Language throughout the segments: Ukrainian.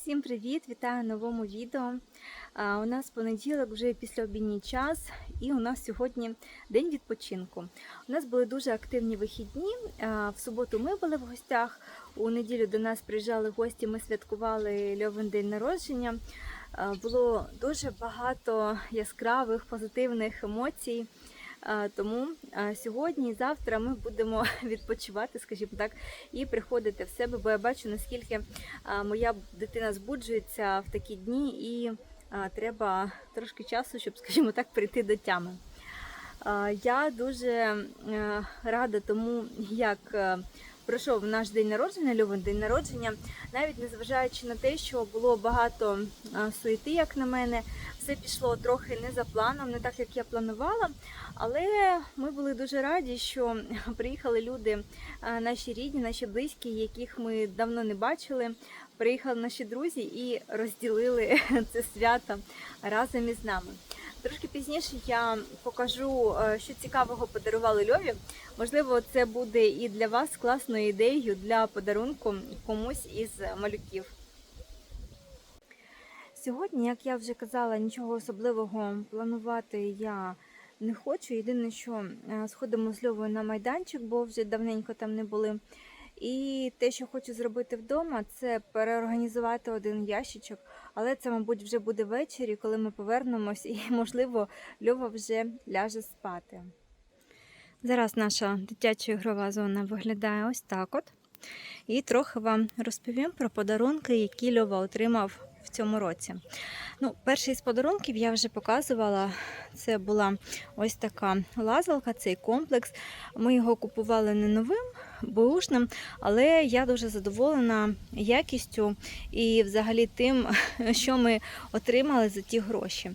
Всім привіт! Вітаю новому відео. У нас понеділок, вже після обідній час, і у нас сьогодні день відпочинку. У нас були дуже активні вихідні. В суботу ми були в гостях. У неділю до нас приїжджали гості. Ми святкували Льовин день народження. Було дуже багато яскравих позитивних емоцій. Тому сьогодні і завтра ми будемо відпочивати, скажімо так, і приходити в себе, бо я бачу, наскільки моя дитина збуджується в такі дні, і треба трошки часу, щоб, скажімо так, прийти до тями. Я дуже е, рада тому, як е, пройшов наш день народження, Льовин день народження, навіть незважаючи на те, що було багато суєти, як на мене, все пішло трохи не за планом, не так, як я планувала. Але ми були дуже раді, що приїхали люди, наші рідні, наші близькі, яких ми давно не бачили. Приїхали наші друзі і розділили це свято разом із нами. Трошки пізніше я покажу, е, що цікавого подарували Льові. Можливо, це буде і для вас класною ідеєю для подарунку комусь із малюків. Сьогодні, як я вже казала, нічого особливого планувати я не хочу. Єдине, що е, сходимо з Льовою на майданчик, бо вже давненько там не були. І те, що хочу зробити вдома, це переорганізувати один ящичок, але це, мабуть, вже буде ввечері, коли ми повернемось, і, можливо, Льова вже ляже спати. Зараз наша дитяча ігрова зона виглядає ось так от. І трохи вам розповім про подарунки, які Льова отримав в цьому році. Ну, перший з подарунків я вже показувала. Це була ось така лазалка, цей комплекс. Ми його купували не новим, беушним, але я дуже задоволена якістю і взагалі тим, що ми отримали за ті гроші.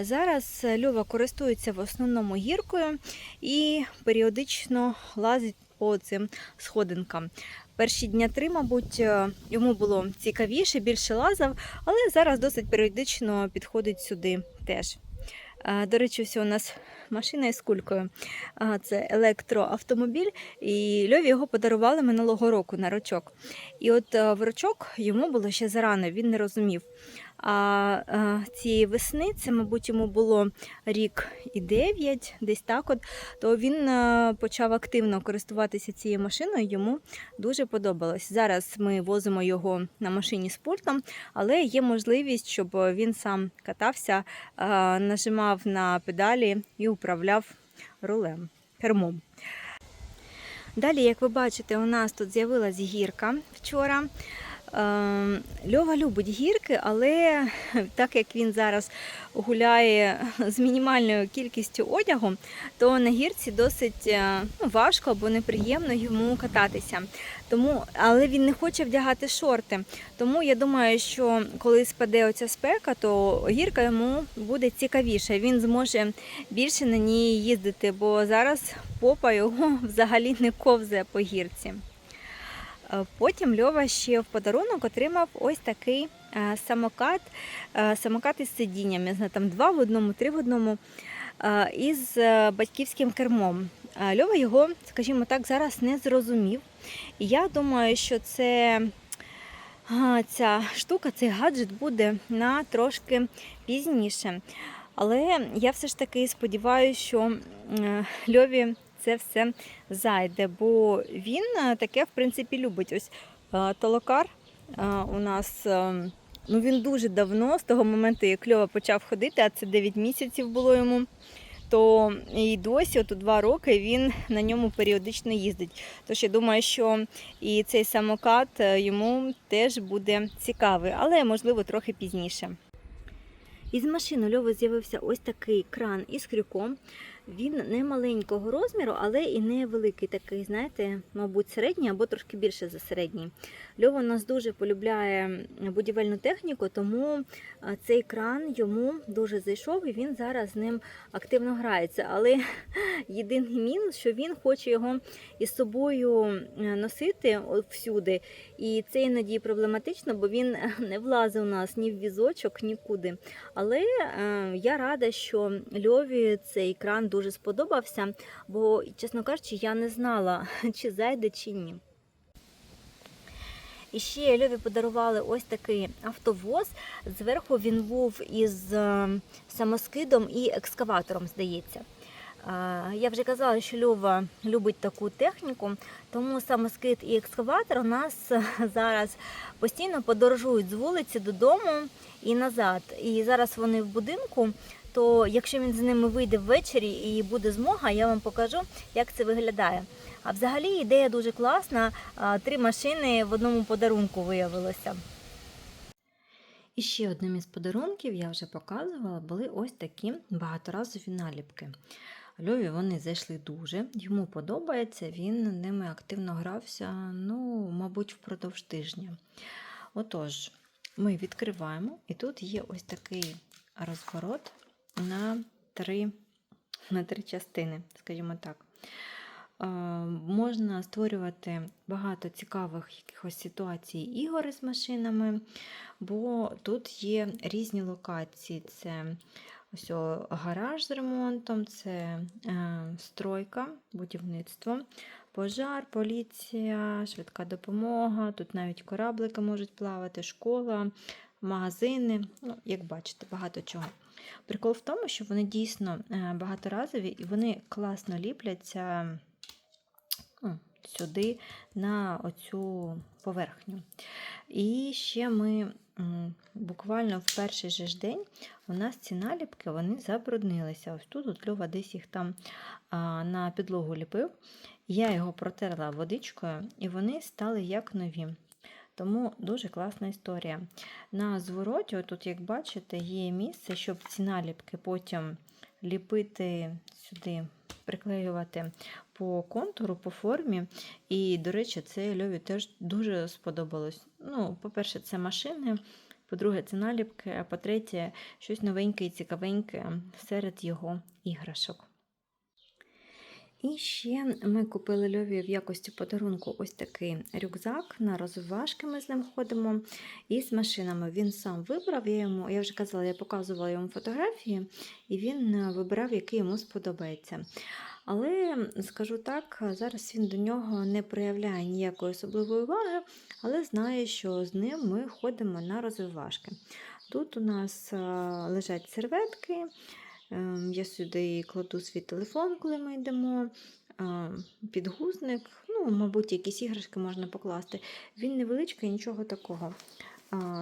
Зараз Льова користується в основному гіркою і періодично лазить по цим сходинкам. Перші дня три, мабуть, е, йому було цікавіше, більше лазав, але зараз досить періодично підходить сюди теж. До речі, ось у нас машина із кулькою. Це електроавтомобіль, і Льові його подарували минулого року на рочок. І от е, в рочок йому було ще зарано, він не розумів. А е, цієї весни, це, мабуть, йому було рік і дев'ять, десь так от, то він е, почав активно користуватися цією машиною, йому дуже подобалось. Зараз ми возимо його на машині з пультом, але є можливість, щоб він сам катався, е, нажимав на педалі і управляв рулем, кермом. Далі, як ви бачите, у нас тут з'явилась гірка вчора. Ем, Льова любить гірки, але так як він зараз гуляє з мінімальною кількістю одягу, то на гірці досить е, ну, важко або неприємно йому кататися. Тому, але він не хоче вдягати шорти. Тому я думаю, що коли спаде оця спека, то гірка йому буде цікавіша. Він зможе більше на ній їздити, бо зараз попа його взагалі не ковзає по гірці. Е, Потім Льова ще в подарунок отримав ось такий е, самокат, е, самокат із сидінням. Я знаю, там два в одному, три в одному, із батьківським кермом. Льова його, скажімо так, зараз не зрозумів. Я думаю, що це ця штука, цей гаджет буде на трошки пізніше. Але я все ж таки сподіваюся, що Льові це все зайде, бо він е, таке, в принципі, любить. Ось е, толокар е, у нас. Ну, він дуже давно, з того моменту, як Льова почав ходити, а це 9 місяців було йому, то і досі, от у 2 роки, він на ньому періодично їздить. Тож я думаю, що і цей самокат йому теж буде цікавий, але можливо трохи пізніше. Із машини Льови з'явився ось такий кран із крюком. Він не маленького розміру, але і не великий такий, знаєте, мабуть, середній або трошки більше за середній. Льова нас дуже полюбляє будівельну техніку, тому цей кран йому дуже зайшов і він зараз з ним активно грається. Але єдиний мінус, що він хоче його із собою е, носити всюди. І це іноді проблематично, бо він не влазить у нас ні в візочок, нікуди. Але е, я рада, що Льові цей кран дуже сподобався, бо, чесно кажучи, я не знала, чи зайде, чи ні. І ще Льові подарували ось такий автовоз. Зверху він був із е, самоскидом і екскаватором, здається. Я вже казала, що Льова любить таку техніку, тому самоскид і екскаватор у нас зараз постійно подорожують з вулиці додому і назад. І зараз вони в будинку. То якщо він з ними вийде ввечері і буде змога, я вам покажу, як це виглядає. А взагалі ідея дуже класна. Три машини в одному подарунку виявилося. І ще одним із подарунків я вже показувала, були ось такі багаторазові наліпки. Льові вони зайшли дуже, йому подобається, він ними активно грався, ну, мабуть, впродовж тижня. Отож, ми відкриваємо, і тут є ось такий розворот на три, на три частини, скажімо так. Е, Можна створювати багато цікавих якихось ситуацій ігор з машинами, бо тут є різні локації. Це ось гараж з ремонтом, це е, стройка, будівництво, пожар, поліція, швидка допомога. Тут навіть кораблики можуть плавати, школа, магазини. Ну, як бачите, багато чого. Прикол в тому, що вони дійсно е, багаторазові і вони класно ліпляться ну, сюди на оцю поверхню. І ще ми буквально в перший же ж день у нас ці наліпки вони забруднилися. Ось тут от Льова десь їх там на підлогу ліпив. Я його протерла водичкою, і вони стали як нові. Тому дуже класна історія. На звороті, тут, як бачите, є місце, щоб ці наліпки потім ліпити сюди, приклеювати по контуру, по формі. І, до речі, це Льові теж дуже сподобалось. Ну, По-перше, це машини. По-друге, це наліпки, а по-третє, щось новеньке і цікавеньке серед його іграшок. І ще ми купили Льові в якості подарунку ось такий рюкзак. На розважки ми з ним ходимо. І з машинами він сам вибрав. Я йому, я вже казала, я показувала йому фотографії, і він е, вибирав, який йому сподобається. Але скажу так, зараз він до нього не проявляє ніякої особливої уваги, але знає, що з ним ми ходимо на розвивашки. Тут у нас е, лежать серветки. Ем, Я сюди кладу свій телефон, коли ми йдемо, підгузник, ну, мабуть, якісь іграшки можна покласти. Він невеличкий, нічого такого.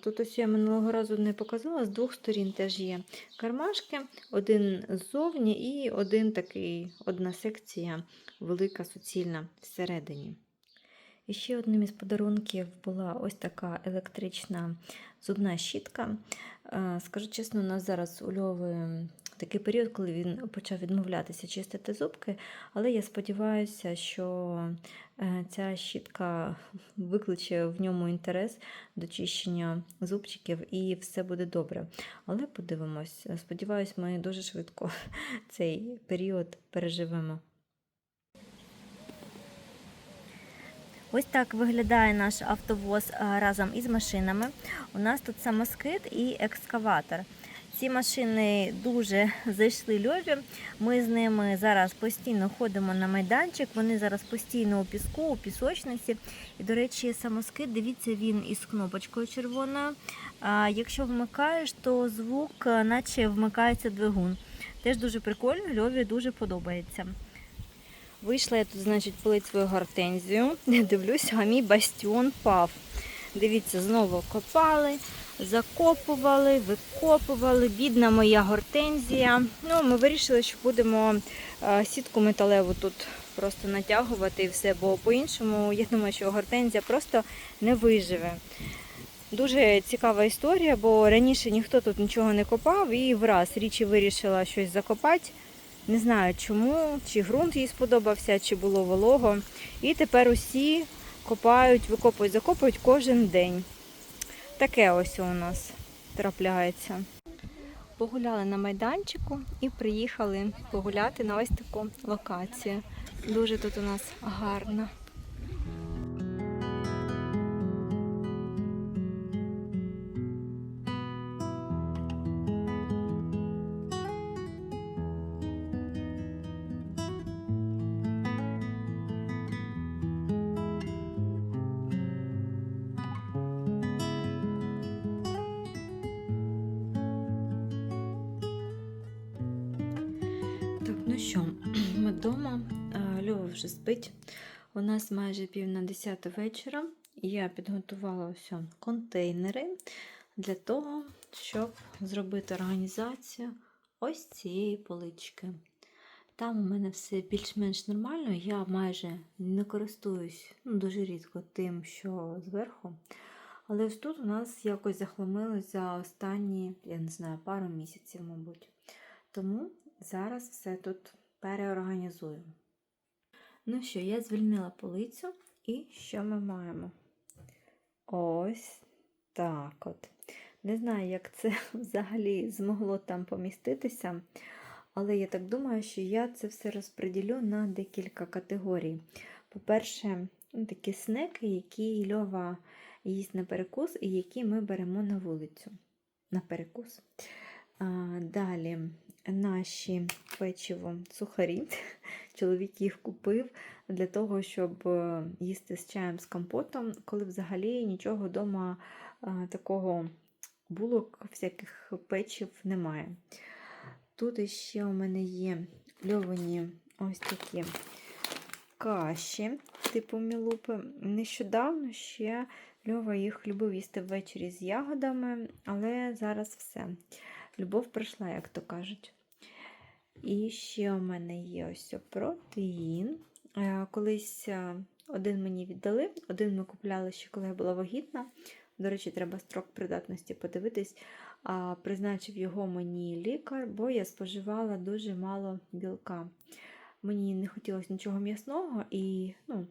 Тут ось я минулого разу не показала, з двох сторін теж є кармашки, один ззовні і один такий, одна секція велика, суцільна всередині. І ще одним із подарунків була ось така електрична зубна щітка. Скажу чесно, у нас зараз у Льови такий період, коли він почав відмовлятися чистити зубки, але я сподіваюся, що е, ця щітка викличе в ньому інтерес до чищення зубчиків і все буде добре. Але подивимось, сподіваюсь, ми дуже швидко цей період переживемо. Ось так виглядає наш автовоз разом із машинами. У нас тут самоскид і екскаватор. Ці машини дуже зайшли льові. Ми з ними зараз постійно ходимо на майданчик. Вони зараз постійно у піску, у пісочниці. І, до речі, самоскид, дивіться, він із кнопочкою червоною. А якщо вмикаєш, то звук, наче вмикається двигун. Теж дуже прикольно, льові дуже подобається. Вийшла я тут, значить, полить свою гортензію. Дивлюся, а мій бастіон пав. Дивіться, знову копали, закопували, викопували. Бідна моя гортензія. Ну, Ми вирішили, що будемо е, сітку металеву тут просто натягувати і все, бо по-іншому, я думаю, що гортензія просто не виживе. Дуже цікава історія, бо раніше ніхто тут нічого не копав і враз річі вирішила щось закопати. Не знаю чому, чи ґрунт їй сподобався, чи було волого. І тепер усі копають, викопують, закопують кожен день. Таке ось у нас трапляється. Погуляли на майданчику і приїхали погуляти на ось таку локацію. Дуже тут у нас гарно. Вдома, Льова вже спить. У нас майже пів на 10 вечора. Я підготувала ось контейнери для того, щоб зробити організацію ось цієї полички. Там у мене все більш-менш нормально. Я майже не користуюсь ну, дуже рідко тим, що зверху. Але ось тут у нас якось захламилось за останні, я не знаю, пару місяців, мабуть. Тому зараз все тут переорганізую. Ну що, я звільнила полицю, і що ми маємо? Ось так от. Не знаю, як це взагалі змогло там поміститися, але я так думаю, що я це все розподілю на декілька категорій. По-перше, ну, такі снеки, які Льова їсть на перекус, і які ми беремо на вулицю. На перекус. А, Далі наші печиво сухарі. Чоловік їх купив для того, щоб е, їсти з чаєм з компотом, коли взагалі нічого вдома такого булок, всяких печив немає. Тут ще у мене є льовані ось такі каші, типу мілупи. Нещодавно ще Льова їх любив їсти ввечері з ягодами, але зараз все. Любов прийшла, як то кажуть. І ще у мене є ось протеїн. Колись один мені віддали, один ми купляли ще, коли я була вагітна. До речі, треба строк придатності подивитись. А Призначив його мені лікар, бо я споживала дуже мало білка. Мені не хотілося нічого м'ясного, і ну,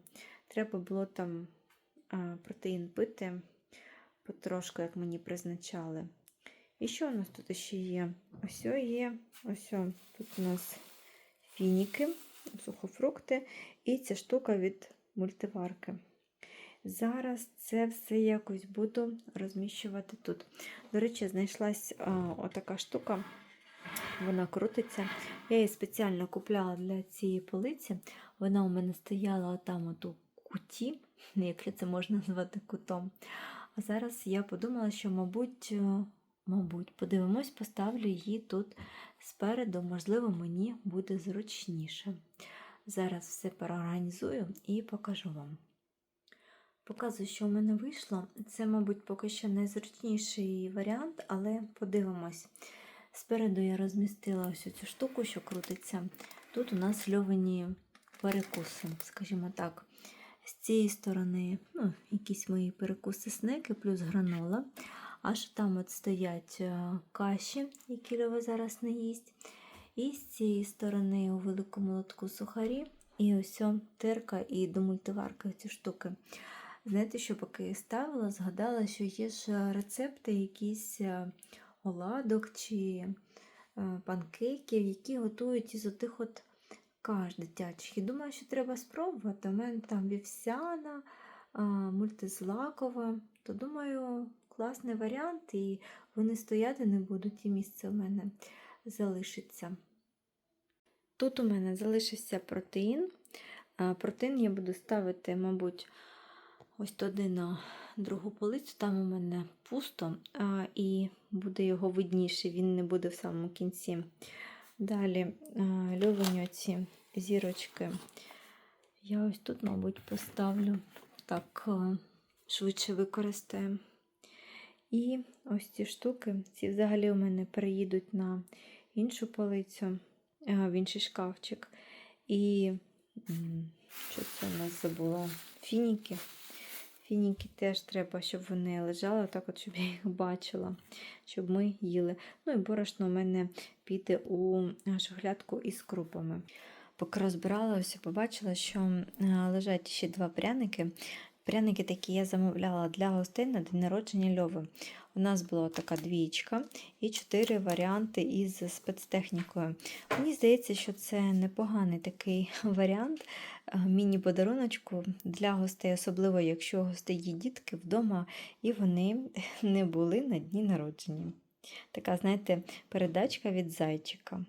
треба було там протеїн пити потрошку, як мені призначали. І що у нас тут ще є? Ось є, ось тут у нас фініки, сухофрукти і ця штука від мультиварки. Зараз це все якось буду розміщувати тут. До речі, знайшлась а, отака штука, вона крутиться. Я її спеціально купляла для цієї полиці. Вона у мене стояла там от у куті, якщо це можна назвати кутом. А зараз я подумала, що, мабуть, е, мабуть, подивимось, поставлю її тут спереду, можливо, мені буде зручніше. Зараз все переорганізую і покажу вам. Показую, що в мене вийшло. Це, мабуть, поки що найзручніший варіант, але подивимось. Спереду я розмістила ось цю штуку, що крутиться. Тут у нас льовані перекуси, скажімо так. З цієї сторони ну, якісь мої перекуси снеки, плюс гранола. Аж там от стоять е, каші, які Льова зараз не їсть. І з цієї сторони у великому лотку сухарі, і ось терка і до мультиварки ці штуки. Знаєте, що поки я ставила, згадала, що є ж рецепти якісь е, оладок чи е, панкейків, які готують із отих от каш дитячих. І думаю, що треба спробувати. У мене там вівсяна, мультизлакова, то думаю, класний варіант, і вони стояти не будуть, і місце в мене залишиться. Тут у мене залишився протеїн. Протеїн я буду ставити, мабуть, ось туди на другу полицю, там у мене пусто, і буде його видніше, він не буде в самому кінці. Далі льовені оці зірочки. Я ось тут, мабуть, поставлю так швидше використаю. І ось ці штуки, ці взагалі у мене переїдуть на іншу полицю, в інший шкафчик. І що це у нас забула? Фініки. Фініки теж треба, щоб вони лежали, так от, щоб я їх бачила, щоб ми їли. Ну і борошно у мене піде у шухлядку із крупами. Поки розбиралася, побачила, що лежать ще два пряники. Пряники такі я замовляла для гостей на день народження Льови. У нас була така двічка і чотири варіанти із спецтехнікою. Мені здається, що це непоганий такий варіант міні-подаруночку для гостей, особливо, якщо гостей є дітки вдома і вони не були на дні народження. Така, знаєте, передачка від зайчика.